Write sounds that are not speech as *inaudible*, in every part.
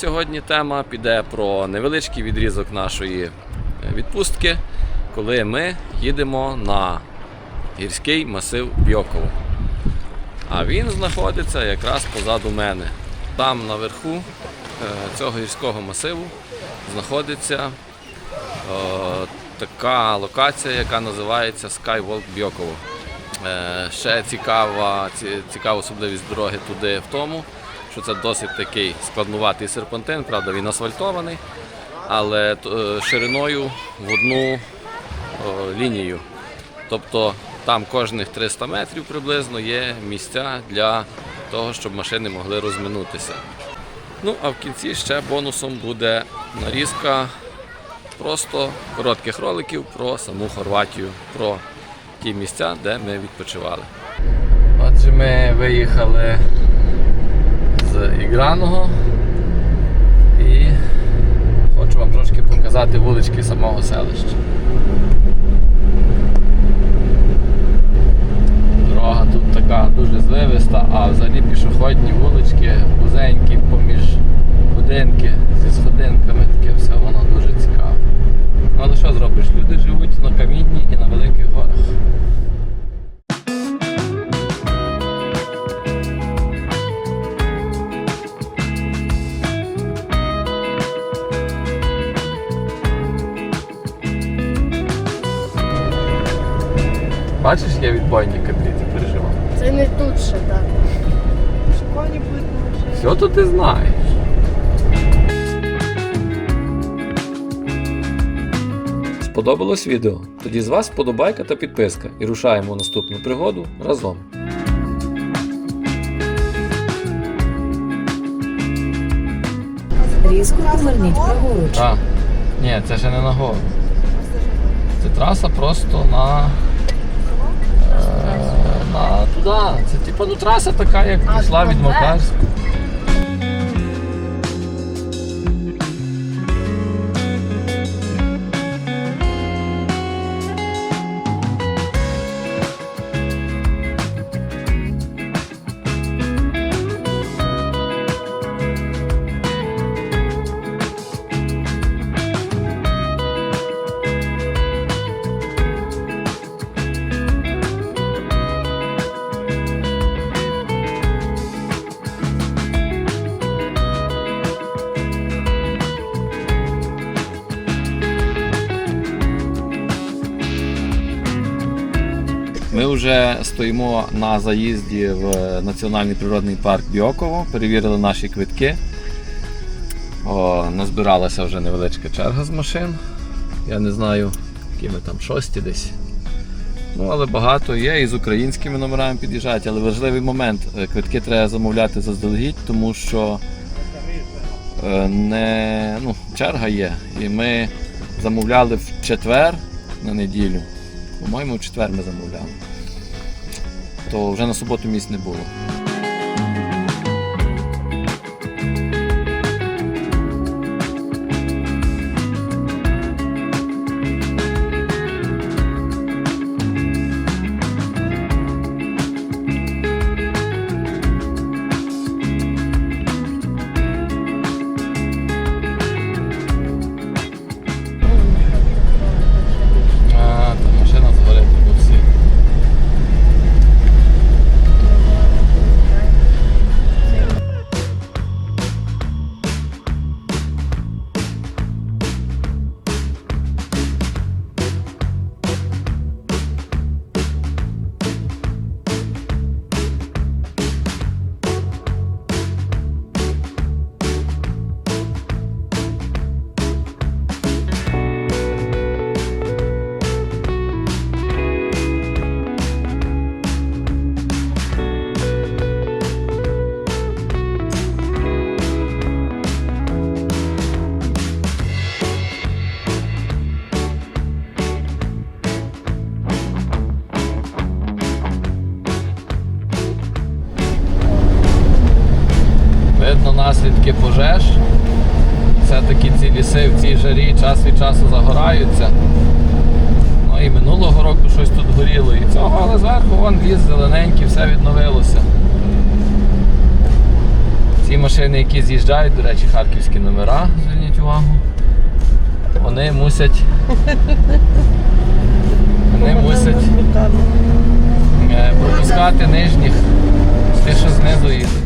Сьогодні тема піде про невеличкий відрізок нашої е, відпустки, коли ми їдемо на гірський масив Бьоково. А він знаходиться якраз позаду мене. Там наверху е, цього гірського масиву знаходиться е, така локація, яка називається Skywalk Бьоково. Ще цікава, цікава особливість дороги туди в тому, що це досить такий складнуватий серпантин, правда, він асфальтований, але е, шириною в одну лінію. Тобто там кожних 300 метрів приблизно є місця для того, щоб машини могли розминутися. Ну, а в кінці ще бонусом буде нарізка просто коротких роликів про саму Хорватію, про ті місця, де ми відпочивали. Отже, ми виїхали з Іграного і хочу вам трошки показати вулички самого селища. Дорога тут така дуже звивиста, а взагалі пішохідні вулички, вузенькі поміж будинки зі сходинками, таке все воно дуже цікаве. Ну але що зробиш? Люди живуть на камінні і на великих горах. Бачиш, є відбойник, Андрій, ти переживав. Це не тут ще так. школі будемо вже. Все то ти знаєш. Сподобалось відео? Тоді з вас вподобайка та підписка і рушаємо в наступну пригоду разом. Різко поверніть праворуч. А, ні, це ще не на гору. Це траса просто на. На туди. Це типу ну траса така, як А, пішла від? Макарська. Вже стоїмо на заїзді в Національний природний парк Біоково, перевірили наші квитки. О, назбиралася вже невеличка черга з машин. Я не знаю, які ми там шості десь. Ну, але багато є і з українськими номерами під'їжджають. Але важливий момент, е, квитки треба замовляти заздалегідь, тому що е, не, ну, черга є. І ми замовляли в четвер на неділю. По-моєму, в четвер ми замовляли. То вже на суботу місць не було. Загораються. Ну і минулого року щось тут горіло і цього, але зверху вон ліс зелененький, все відновилося. Ці машини, які з'їжджають, до речі, харківські номера, зверніть увагу. Вони мусять. Вони мусять е, пропускати нижніх, ті, що знизу їдуть.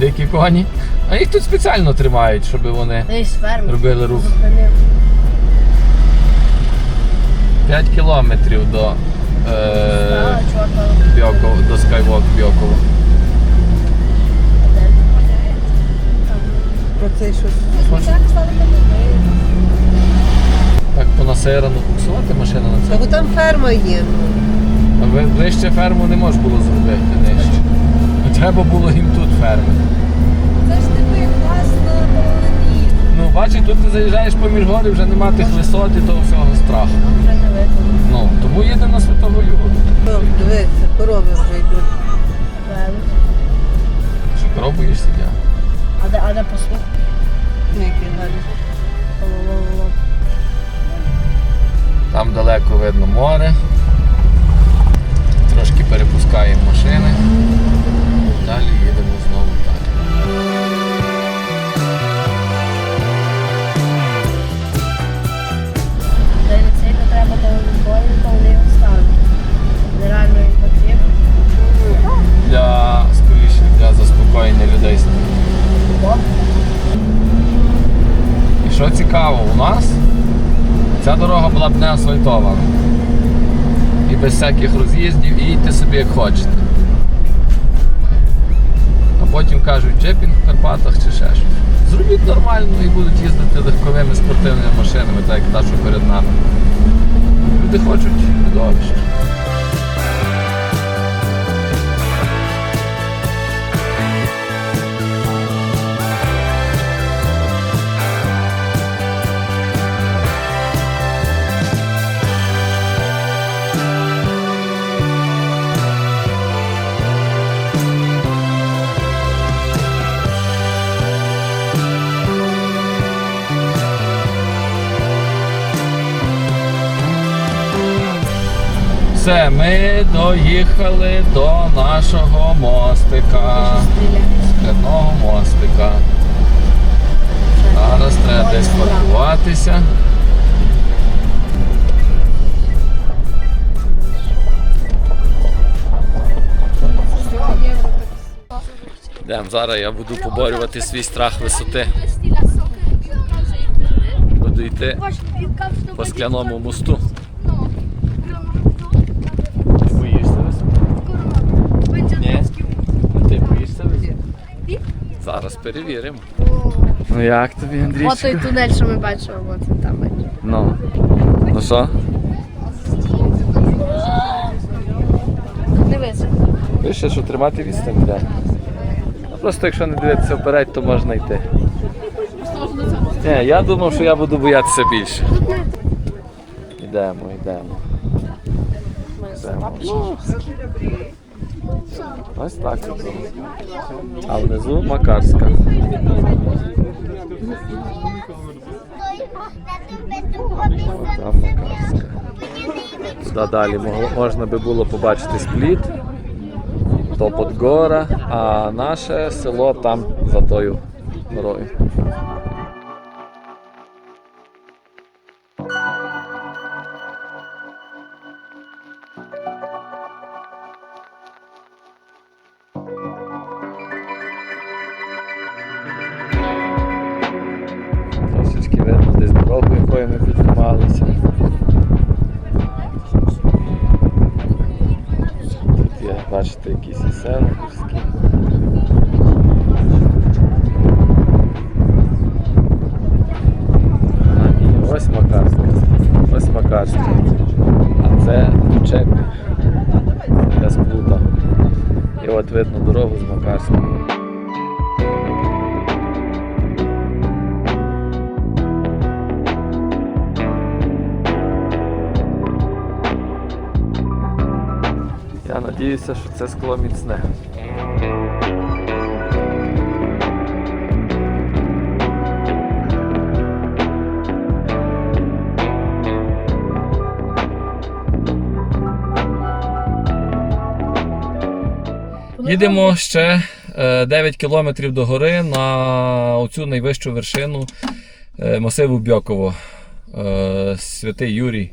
Дикі коні. А їх тут спеціально тримають, щоб вони робили рух. Зупинив. 5 кілометрів до, е. Бьокова, до Skywalk Бьокова. Оцей щось. Так понасерано буксувати машина на Та це. бо там ферма є. А ви- Вище ферму не можна було зробити нижче. Треба було їм тут ферми. Це ж як нас на Ну, бачиш, тут ти заїжджаєш поміж гори, вже нема тих висот і того всього страху. Вже не видно. Ну, тому їде на Святого Юру. Дивися, корови вже йдуть. Що пробуєш сидя? А де, а де послух? Які. Там далеко видно море. Трошки перепускаємо машини. Далі їдемо знову так. Де не треба телефон, то вони його ставлять. Їм потрібно. Для скоріше для заспокоєння людей. І що цікаво, у нас ця дорога була б не асфальтована. І без всяких роз'їздів, і їдьте собі як хочете. Потім кажуть, джепінг в Карпатах чи ще щось. Зробіть нормально і будуть їздити легковими спортивними машинами, так як та, що перед нами. Люди хочуть видовище. Все, ми доїхали до нашого мостика. Скляного мостика. Зараз треба десь паркуватися. Йдемо, зараз я буду поборювати свій страх висоти. Буду йти по скляному мосту. Ти боїшся висоти? Ні. А ти боїшся висоти? Зараз перевіримо. Ну як тобі, Андрійчику? От той тунель, що ми бачимо, от він там бачимо. Ну. Ну що? Пише, що тримати відстань треба. Ну, просто якщо не дивитися вперед, то можна йти. Ні, я думав, що я буду боятися більше. Йдемо, йдемо. Йдемо. Ось так. А внизу Макарська. Там Макарська. Туди далі можна би було побачити спліт, то Подгора, а наше село там за тою горою. Дорогу, якою ми піднімалися. Тут є, бачите, якісь і села гірські. Я що це скло міцне. Їдемо ще е, 9 кілометрів до гори на оцю найвищу вершину е, масиву Бьоково. Е, Святий Юрій.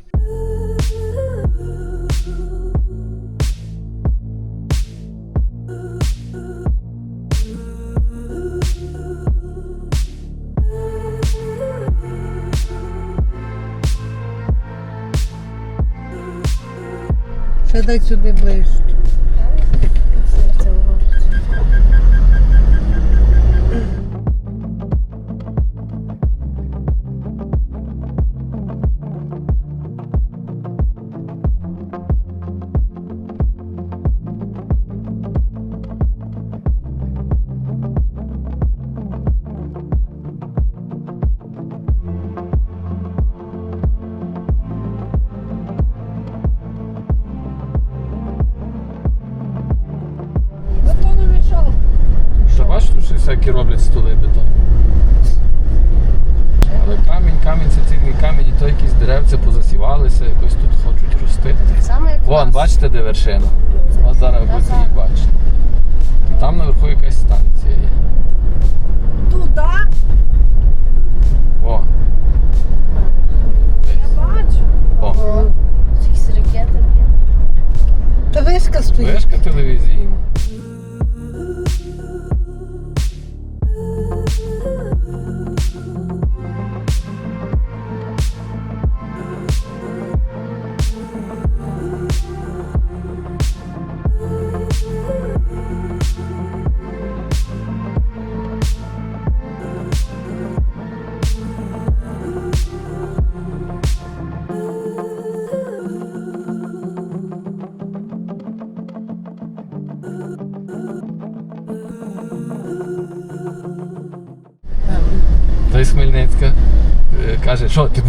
Вон, нас. бачите, де вершина?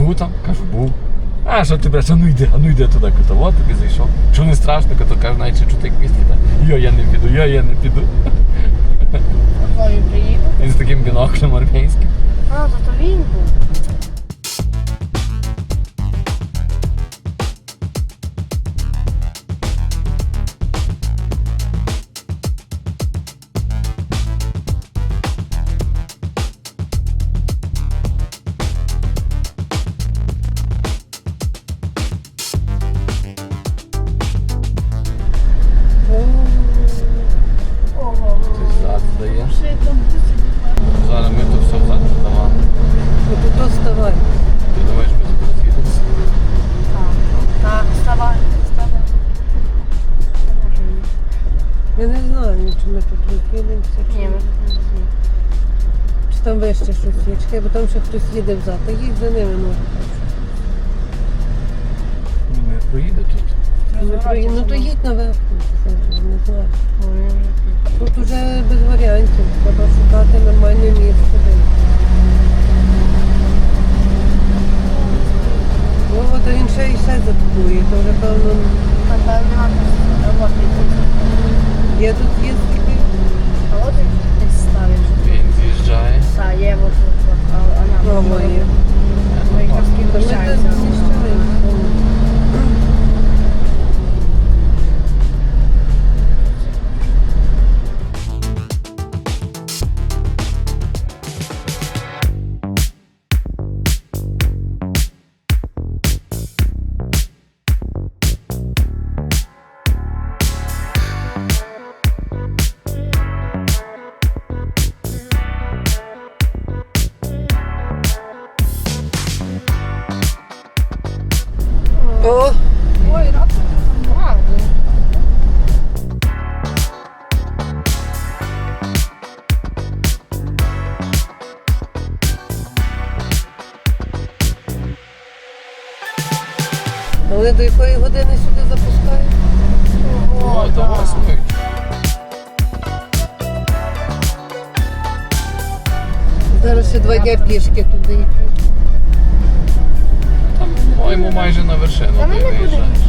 Був там? Кажу, був. А що ти бреш, а ну йди, а ну йди туди, кажу, от тобі зайшов. Що не страшно, то каже, навіть чути як місті, йо, я не піду, йо, я не піду. Він з таким біноклем армійським. А, то то він був. Хтось їде взад. Та їдь за ними може. О, Ой, рак. Вау. а до якої години сюди запускають? Ого, до восьми. Зараз ще два дня пішки туди йти. По-моєму, майже на вершину ти виїжджаєш.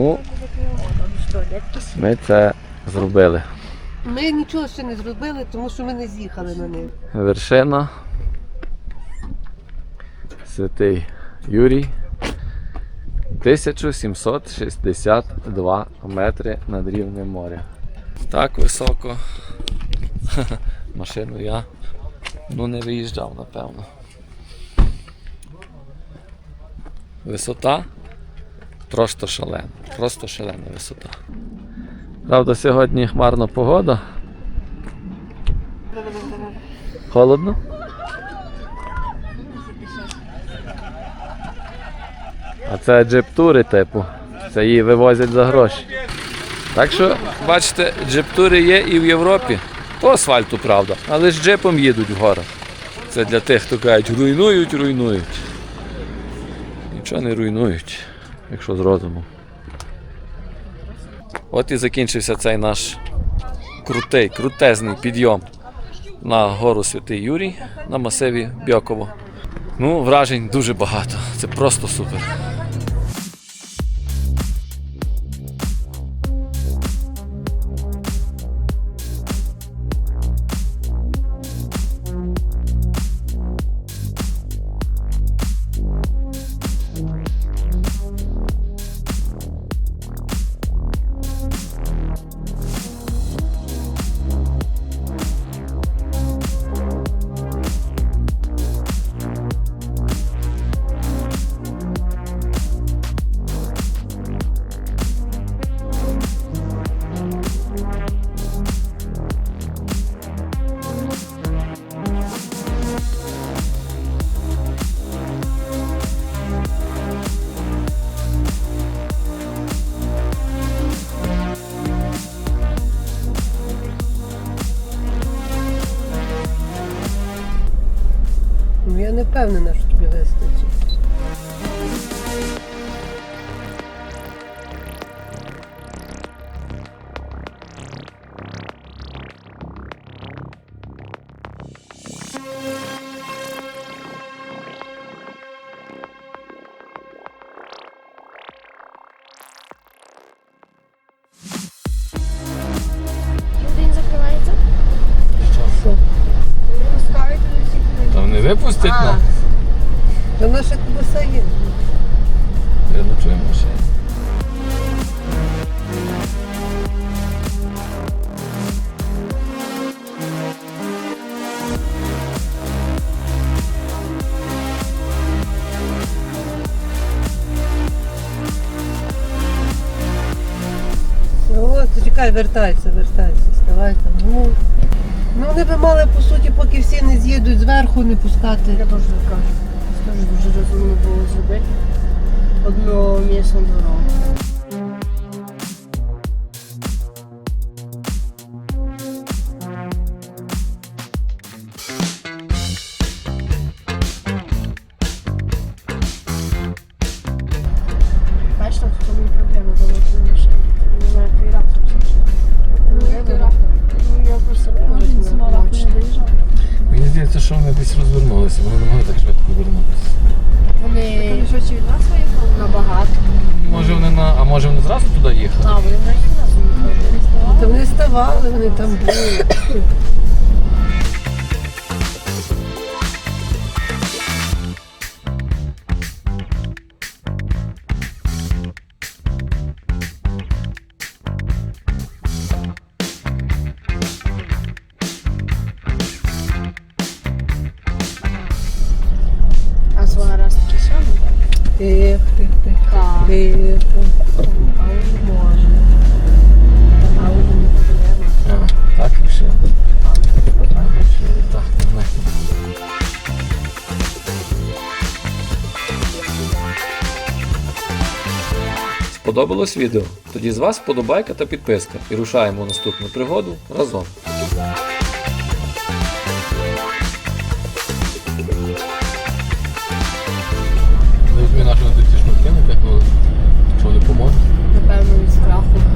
Ну, ми це зробили. Ми нічого ще не зробили, тому що ми не з'їхали на них. Вершина. Святий Юрій. 1762 метри над рівнем моря. Так високо. *laughs* Машину я ну не виїжджав, напевно. Висота просто шалена. Просто шалена висота. Правда, сьогодні хмарна погода. Холодно? А це джип-тури, типу. Це її вивозять за гроші. Так що, бачите, джип-тури є і в Європі. По асфальту, правда, але з джипом їдуть в горах. Це для тих, хто кажуть, руйнують, руйнують. Нічого не руйнують, якщо з розуму. От і закінчився цей наш крутий, крутезний підйом на гору Святий Юрій на масиві Бьоково. Ну, вражень дуже багато. Це просто супер. Випустять А. нас. Та наша кубаса є. Я ночую в машині. Чекай, вертайся, вертайся, ставай там. Ну, ну вони би мали, по суті, поки всі не з'їдуть зверху, не пускати. Я теж кажу. Теж дуже розумно було зробити. одного місну дорогу. Ai, tá bom. Terteh, terteh, terteh. Сподобалось відео? Тоді з вас вподобайка та підписка і рушаємо у наступну пригоду разом. Не візьми нашу на кинути, натягнули, що не поможе. Напевно, від страху.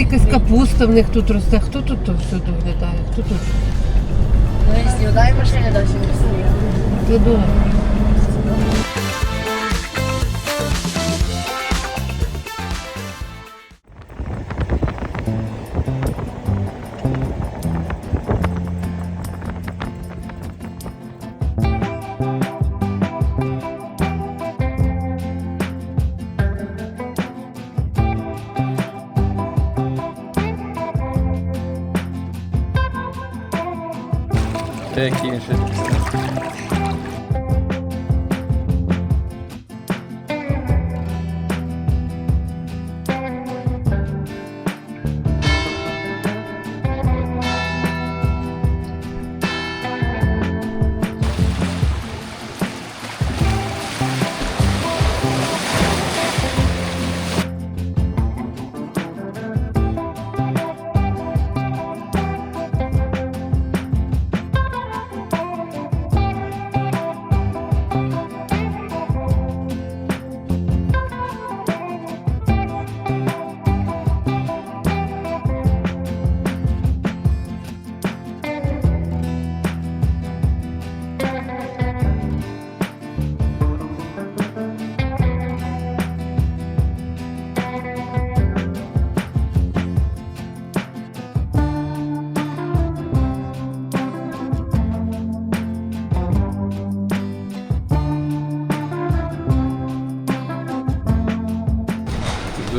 Якась капуста в них тут росте. Хто тут то все доглядає? Хто тут? Ну, якщо дай машини далі не стоїть. Ти добре.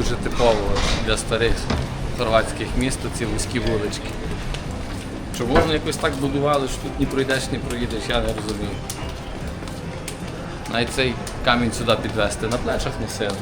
Дуже типово для старих хорватських міст ці вузькі вулички. Чи можна якось так будували, що тут ні пройдеш, ні проїдеш, я не розумію. Навіть цей камінь сюди підвести на плечах носили.